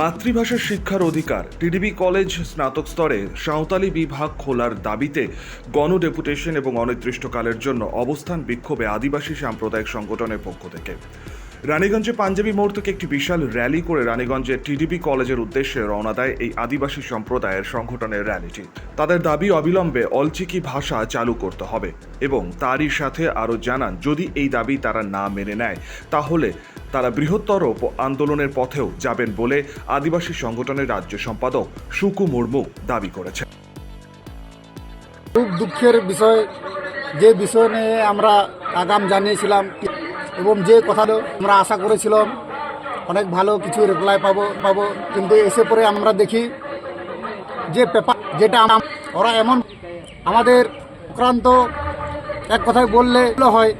মাতৃভাষার শিক্ষার অধিকার। টিডিবি কলেজ স্নাতক স্তরে সাঁওতালি বিভাগ খোলার দাবিতে গণডেপুটেশন এবং অনির্দিষ্টকালের জন্য অবস্থান বিক্ষোভে আদিবাসী সাম্প্রদায়িক সংগঠনের পক্ষ থেকে। রানীগঞ্জে পাঞ্জাবি মোড় থেকে একটি বিশাল র্যালি করে রানীগঞ্জের টিডিপি কলেজের উদ্দেশ্যে রওনা দেয় এই আদিবাসী সম্প্রদায়ের সংগঠনের র্যালিটি। তাদের দাবি অবিলম্বে অলচিকি ভাষা চালু করতে হবে এবং তারই সাথে আরও জানান, যদি এই দাবি তারা না মেনে নেয়, তাহলে তারা বৃহত্তর আন্দোলনের পথেও যাবেন বলে আদিবাসী সংগঠনের রাজ্য সম্পাদক সুকু মুর্মু দাবি করেছেন। খুব দুঃখের বিষয়, যে বিষয় নিয়ে আমরা আগাম জানিয়েছিলাম এবং যে কথাটা আমরা আশা করেছিলাম, অনেক ভালো কিছু রিপ্লাই পাবো পাবো। কিন্তু এসে পরে আমরা দেখি যে পেপার যেটা ওরা এমন আমাদের আক্রান্ত এক কথায় বললে হয়।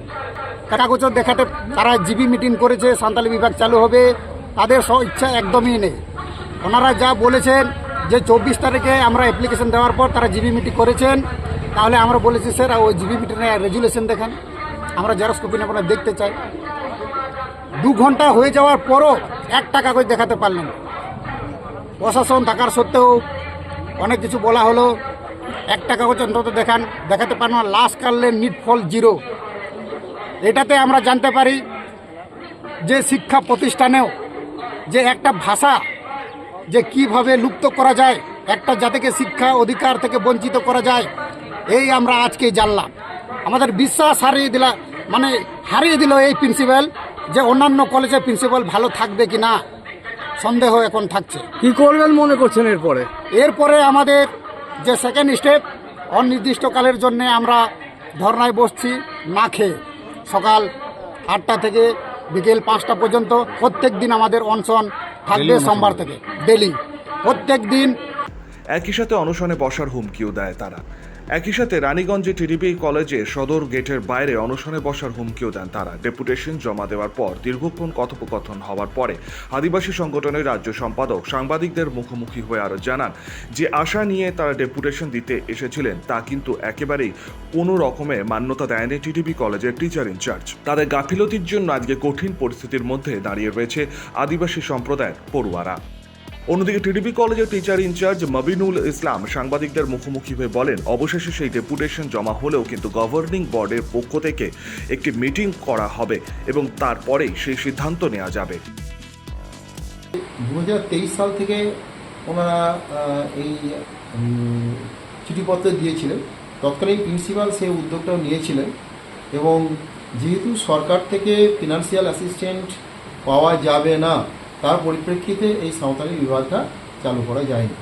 কাটাগোচর দেখাতে তারা জিবি মিটিং করেছে সান্তালি বিভাগ চালু হবে, তাদের স্ব ইচ্ছা একদমই নেই। ওনারা যা বলেছেন যে চব্বিশ তারিখে আমরা অ্যাপ্লিকেশন দেওয়ার পর তারা জিবি মিটিং করেছেন, তাহলে আমরা বলেছি, স্যার, ওই জিবি মিটিংয়ের রেজুলেশন দেখান। আমরা জেরক্স কপি আপনারা দেখতে চাই। দু ঘণ্টা হয়ে যাওয়ার পরও এক টাকা করে দেখাতে পারলেন। প্রশাসন থাকার সত্ত্বেও অনেক কিছু বলা হলো। এক টাকা করে অন্তত দেখান, দেখাতে পারেন না। লাস্ট কাটলে নিট ফল জিরো। এটাতে আমরা জানতে পারি যে শিক্ষা প্রতিষ্ঠানেও যে একটা ভাষা যে কীভাবে লুপ্ত করা যায়, একটা জাতিকে শিক্ষা অধিকার থেকে বঞ্চিত করা যায়, এই আমরা আজকেই জানলাম। আমাদের বিশ্বাস হারিয়ে দিলা মানে হারিয়ে দিল এই প্রিন্সিপাল যে অন্যান্য কলেজের প্রিন্সিপাল ভালো থাকবে কি না সন্দেহ এখন থাকছে। কি করবেন মনে করছেন এরপরে? এরপরে আমাদের যে সেকেন্ড স্টেপ অনির্দিষ্টকালের জন্য আমরা ধর্নায় বসছি না খেয়ে। সকাল আটটা থেকে বিকেল পাঁচটা পর্যন্ত প্রত্যেক দিন আমাদের অনশন থাকবে সোমবার থেকে ডেলি প্রত্যেক দিন একই সাথে অনশনে বসার হুমকিও দেয় তারা। একই সাথে রানীগঞ্জে টিডিপি কলেজে সদর গেটের বাইরে অনশনে বসার হুমকিও দেন তারা। ডেপুটেশন জমা দেওয়ার পর দীর্ঘক্ষণ কথোপকথন হওয়ার পরে আদিবাসী সংগঠনের রাজ্য সম্পাদক সাংবাদিকদের মুখোমুখি হয়ে আরও জানান যে আশা নিয়ে তারা ডেপুটেশন দিতে এসেছিলেন, তা কিন্তু একেবারেই কোনো রকমে মান্যতা দেয়নি টিডিপি কলেজের টিচার ইনচার্জ। তাদের গাফিলতির জন্য আজকে কঠিন পরিস্থিতির মধ্যে দাঁড়িয়ে রয়েছে আদিবাসী সম্প্রদায়ের পড়ুয়ারা। অন্যদিকে টিডিপি কলেজের টিচার ইনচার্জ মবিনুল ইসলাম সাংবাদিকদের মুখোমুখি হয়ে বলেন, অবশেষে সেই ডেপুটেশন জমা হলেও কিন্তু গভর্নিং বোর্ডের পক্ষ থেকে একটি মিটিং করা হবে এবং তারপরেই সেই সিদ্ধান্ত নেওয়া যাবে। দু হাজার তেইশ সাল থেকে ওনারা এই চিঠিপত্র দিয়েছিলেন। তৎকালীন প্রিন্সিপাল সেই উদ্যোগটাও নিয়েছিলেন এবং যেহেতু সরকার থেকে ফিনান্সিয়াল অ্যাসিস্ট্যান্ট পাওয়া যাবে না তার পরিপ্রেক্ষিতে এই সাঁওতালি বিভাগটা চালু করা যায়নি।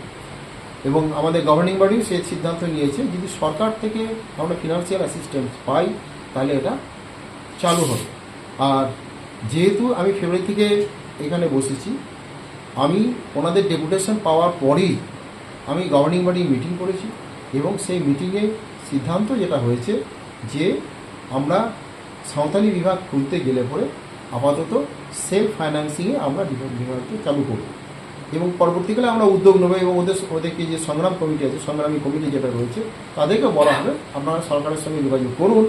এবং আমাদের গভর্নিং বডি সে সিদ্ধান্ত নিয়েছে, যদি সরকার থেকে আমরা ফিনান্সিয়াল অ্যাসিস্ট্যান্স পাই, তাহলে এটা চালু হবে। আর যেহেতু আমি ফেব্রুয়ারি থেকে এখানে বসেছি, আমি ওনাদের ডেপুটেশন পাওয়ার পরেই আমি গভর্নিং বডি মিটিং করেছি এবং সেই মিটিংয়ে সিদ্ধান্ত যেটা হয়েছে যে আমরা সাঁওতালি বিভাগ খুলতে গেলে পরে আপাতত সেলফ ফাইন্যান্সিংয়ে আমরা বিভাগকে চালু করব। এবং পরবর্তীকালে আমরা উদ্যোগ নেব এবং ওদের ওদেরকে যে সংগ্রাম কমিটি আছে, সংগ্রামী কমিটি যেটা রয়েছে, তাদেরকে বলা হবে, আপনারা সরকারের সঙ্গে যোগাযোগ করুন।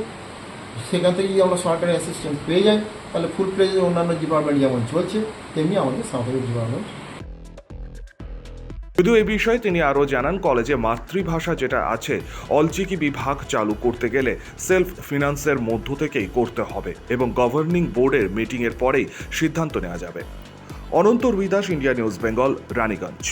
সেখান থেকে যদি আমরা সরকারি অ্যাসিস্ট্যান্স পেয়ে যাই। তাহলে ফুল প্লেজে অন্যান্য ডিপার্টমেন্ট যেমন চলছে, তেমনি আমাদের সাঁওতালি ডিপার্টমেন্ট যদিও এই বিষয়ে তিনি আরও জানান, কলেজে মাতৃভাষা যেটা আছে, অলচিকি বিভাগ চালু করতে গেলে সেলফ ফিনান্সের মধ্য থেকেই করতে হবে এবং গভর্নিং বোর্ডের মিটিংয়ের পরেই সিদ্ধান্ত নেওয়া যাবে। Ananta Ruidas India news Bengal, Raniganj.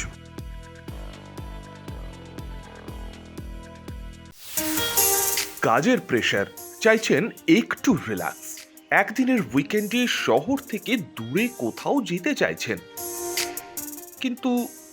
কাজের প্রেশার, চাইছেন একটু রিল্যাক্স। একদিনের উইকেন্ডে শহর থেকে দূরে কোথাও যেতে চাইছেন। কিন্তু